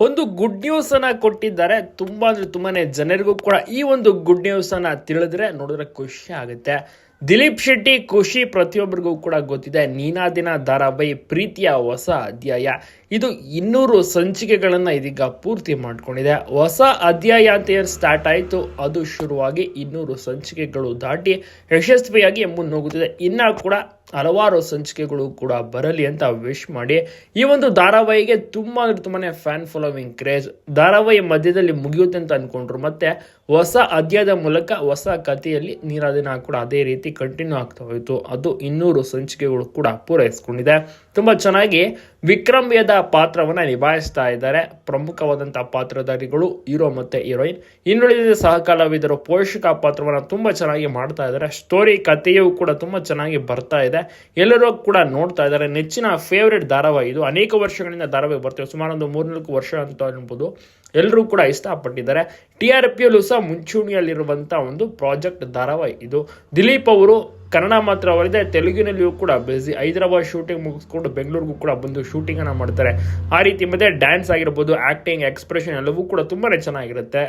ಒಂದು good news ಅನ್ನ ಕೊಟ್ಟಿದ್ದಾರೆ. ತುಂಬಾ ಅಂದ್ರೆ ತುಂಬಾನೇ ಜನರಿಗೂ ಕೂಡ ಈ ಒಂದು ಗುಡ್ ನ್ಯೂಸ್ ಅನ್ನ ತಿಳಿದ್ರೆ ನೋಡಿದ್ರೆ ಖುಷಿ ಆಗುತ್ತೆ. ದಿಲೀಪ್ ಶೆಟ್ಟಿ ಖುಷಿ ಪ್ರತಿಯೊಬ್ಬರಿಗೂ ಕೂಡ ಗೊತ್ತಿದೆ. ನೀನಾದಿನ ಧಾರಾವಾಹಿ ಪ್ರೀತಿಯ ಹೊಸ ಅಧ್ಯಾಯ. ಇದು ಇನ್ನೂರು ಸಂಚಿಕೆಗಳನ್ನು ಇದೀಗ ಪೂರ್ತಿ ಮಾಡ್ಕೊಂಡಿದೆ. ಹೊಸ ಅಧ್ಯಾಯ ಅಂತ ಏನು ಸ್ಟಾರ್ಟ್ ಆಯಿತು, ಅದು ಶುರುವಾಗಿ ಇನ್ನೂರು ಸಂಚಿಕೆಗಳು ದಾಟಿ ಯಶಸ್ವಿಯಾಗಿ ಮುನ್ನೋಗುತ್ತಿದೆ. ಇನ್ನೂ ಕೂಡ ಹಲವಾರು ಸಂಚಿಕೆಗಳು ಕೂಡ ಬರಲಿ ಅಂತ ವಿಶ್ ಮಾಡಿ. ಈ ಒಂದು ಧಾರಾವಾಹಿಗೆ ತುಂಬಾ ಅಂದ್ರೆ ತುಂಬಾನೇ ಫ್ಯಾನ್ ಫಾಲೋವಿಂಗ್ ಕ್ರೇಜ್ ಧಾರಾವಾಹಿ ಮಧ್ಯದಲ್ಲಿ ಮುಗಿಯುತ್ತೆ ಅಂತ ಅನ್ಕೊಂಡ್ರು. ಮತ್ತೆ ಹೊಸ ಅಧ್ಯಾಯದ ಮೂಲಕ ಹೊಸ ಕಥೆಯಲ್ಲಿ ನೀರಾದಿನ ಕೂಡ ಅದೇ ರೀತಿ ಕಂಟಿನ್ಯೂ ಆಗ್ತಾ ಹೋಯಿತು. ಅದು ಇನ್ನೂರು ಸಂಚಿಕೆಗಳು ಕೂಡ ಪೂರೈಸ್ಕೊಂಡಿದೆ. ತುಂಬಾ ಚೆನ್ನಾಗಿ ವಿಕ್ರಮ್ ವೇದ ಪಾತ್ರವನ್ನು ನಿಭಾಯಿಸ್ತಾ ಇದ್ದಾರೆ. ಪ್ರಮುಖವಾದಂಥ ಪಾತ್ರಧಾರಿಗಳು ಹೀರೋ ಮತ್ತೆ ಹೀರೋಯಿನ್. ಇನ್ನುಳಿದ ಸಹ ಕಲಾವಿದರು ಪೋಷಕ ಪಾತ್ರವನ್ನು ತುಂಬಾ ಚೆನ್ನಾಗಿ ಮಾಡ್ತಾ ಇದ್ದಾರೆ. ಸ್ಟೋರಿ, ಕಥೆಯೂ ಕೂಡ ತುಂಬಾ ಚೆನ್ನಾಗಿ ಬರ್ತಾ ಇದೆ. ಎಲ್ಲರೂ ಕೂಡ ನೋಡ್ತಾ ಇದ್ದಾರೆ. ನೆಚ್ಚಿನ ಫೇವ್ರೆಟ್ ಧಾರಾವಾಹಿ ಇದು ಅನೇಕ ವರ್ಷಗಳಿಂದ ಧಾರಾವಾಹಿ ಬರ್ತೇವೆ ಸುಮಾರು ಒಂದು ಮೂರ್ನಾಲ್ಕು ವರ್ಷ ಅಂತ ಅನ್ಬೋದು ಎಲ್ಲರೂ ಕೂಡ ಇಷ್ಟಪಟ್ಟಿದ್ದಾರೆ. ಟಿ ಆರ್ ಪಿಯಲ್ಲೂ ಸಹ ಮುಂಚೂಣಿಯಲ್ಲಿರುವಂಥ ಒಂದು ಪ್ರಾಜೆಕ್ಟ್ ಧಾರಾವಾಹಿ ಇದು ದಿಲೀಪ್ ಅವರು ಕನ್ನಡ ಮಾತ್ರ ಅವರಿದೆ, ತೆಲುಗಿನಲ್ಲಿಯೂ ಕೂಡ ಬ್ಯುಸಿ ಹೈದರಾಬಾದ್ ಶೂಟಿಂಗ್ ಮುಗಿಸ್ಕೊಂಡು ಬೆಂಗಳೂರಿಗೂ ಕೂಡ ಬಂದು ಶೂಟಿಂಗ್ ಅನ್ನ ಮಾಡ್ತಾರೆ. ಆ ರೀತಿ ಮತ್ತೆ ಡ್ಯಾನ್ಸ್ ಆಗಿರ್ಬೋದು ಆಕ್ಟಿಂಗ್ ಎಕ್ಸ್ಪ್ರೆಷನ್ ಎಲ್ಲವೂ ಕೂಡ ತುಂಬಾನೇ ಚೆನ್ನಾಗಿರುತ್ತೆ.